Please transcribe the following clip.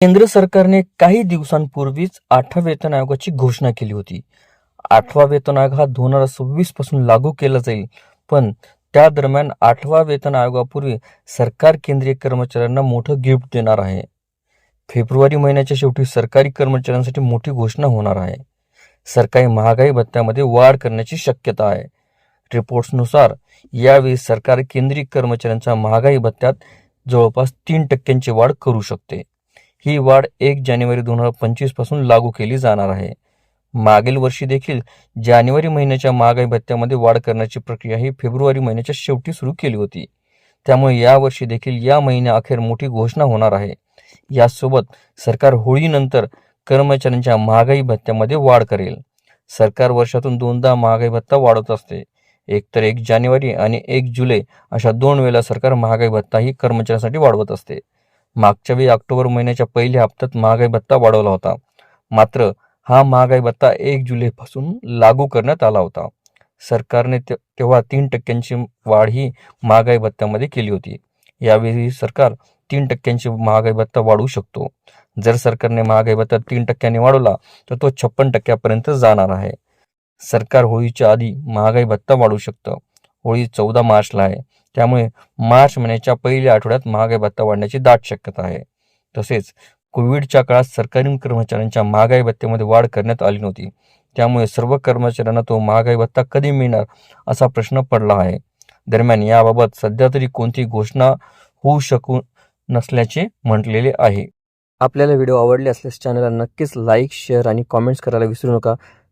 केंद्र सरकारने काही दिवसांपूर्वीच आठव्या वेतन आयोगाची घोषणा केली होती. आठवा वेतन आयोग हा दोन हजार सव्वीसपासून लागू केला जाईल पण त्या दरम्यान आठवा वेतन आयोगापूर्वी सरकार केंद्रीय कर्मचाऱ्यांना मोठं गिफ्ट देणार आहे. फेब्रुवारी महिन्याच्या शेवटी सरकारी कर्मचाऱ्यांसाठी मोठी घोषणा होणार आहे. सरकारी महागाई भत्त्यामध्ये वाढ करण्याची शक्यता आहे. रिपोर्ट्सनुसार यावेळी सरकार केंद्रीय कर्मचाऱ्यांच्या महागाई भत्त्यात जवळपास तीन टक्क्यांची वाढ करू शकते. ही वाढ एक जानेवारी दोन हजार पंचवीसपासून लागू केली जाणार आहे. मागील वर्षी देखील जानेवारी महिन्याच्या महागाई भत्त्यामध्ये वाढ करण्याची प्रक्रिया ही फेब्रुवारी महिन्याच्या शेवटी सुरू केली होती. त्यामुळे यावर्षी देखील या महिन्याअखेर मोठी घोषणा होणार आहे. यासोबत सरकार होळीनंतर कर्मचाऱ्यांच्या महागाई भत्त्यामध्ये वाढ करेल. सरकार वर्षातून दोनदा महागाई भत्ता वाढवत असते. एक तर एक जानेवारी आणि एक जुलै अशा दोन वेळेला सरकार महागाई भत्ता ही कर्मचाऱ्यांसाठी वाढवत असते. मागच्या वेळी ऑक्टोबर महिन्याच्या पहिल्या हप्त्यात महागाई भत्ता वाढवला होता. मात्र हा महागाई भत्ता एक जुलैपासून लागू करण्यात आला होता. सरकारने ते- तेव्हा तीन टक्क्यांची वाढ ही महागाई भत्त्यामध्ये केली होती. यावेळी सरकार तीन टक्क्यांची महागाई भत्ता वाढवू शकतो. जर सरकारने महागाई भत्ता तीन टक्क्यांनी वाढवला तर तो छप्पन टक्क्यापर्यंत जाणार आहे. सरकार होळीच्या आधी महागाई भत्ता वाढवू शकतं. होळी चौदा मार्चला आहे. त्यामुळे मार्च महिन्याच्या पहिल्या आठवड्यात महागाई भत्ता वाढण्याची दाट शक्यता आहे. तसेच कोविडच्या काळात सरकारी कर्मचाऱ्यांच्या महागाई भत्त्यामध्ये वाढ करण्यात आली नव्हती. त्यामुळे सर्व कर्मचाऱ्यांना तो महागाई भत्ता कधी मिळणार असा प्रश्न पडला आहे. दरम्यान याबाबत सध्या तरी कोणती घोषणा होऊ शकू नसल्याचे म्हटलेले आहे. आपल्याला व्हिडिओ आवडले असल्यास चॅनलला नक्कीच लाईक शेअर आणि कॉमेंट्स करायला विसरू नका.